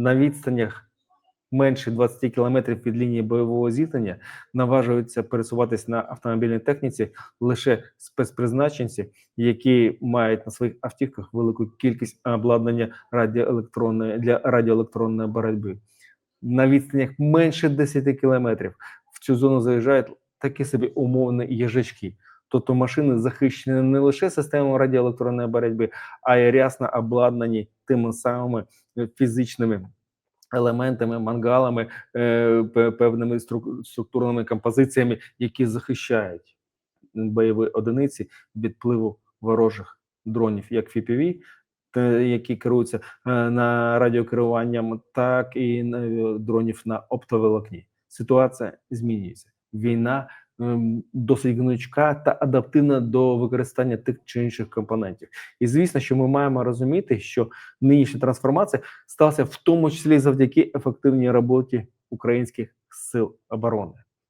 на відстанях менше 20 кілометрів від лінії бойового зіткнення наважуються пересуватись на автомобільній техніці лише спецпризначенці, які мають на своїх автівках велику кількість обладнання радіоелектронної для радіоелектронної боротьби. На відстанях менше 10 кілометрів в цю зону заїжджають такі собі умовні їжачки. Тобто машини захищені не лише системою радіоелектронної боротьби, а й рясно обладнані тими самими фізичними елементами, мангалами, е, певними структурними композиціями, які захищають бойові одиниці від впливу ворожих дронів, як FPV, які керуються е, на радіокеруванням, так і е, дронів на оптоволокні. Ситуація змінюється. Війна досить гнучка та адаптивна до використання тих чи інших компонентів. І звісно, що ми маємо розуміти, що нинішня трансформація сталася в тому числі завдяки ефективній роботі українських сил оборони.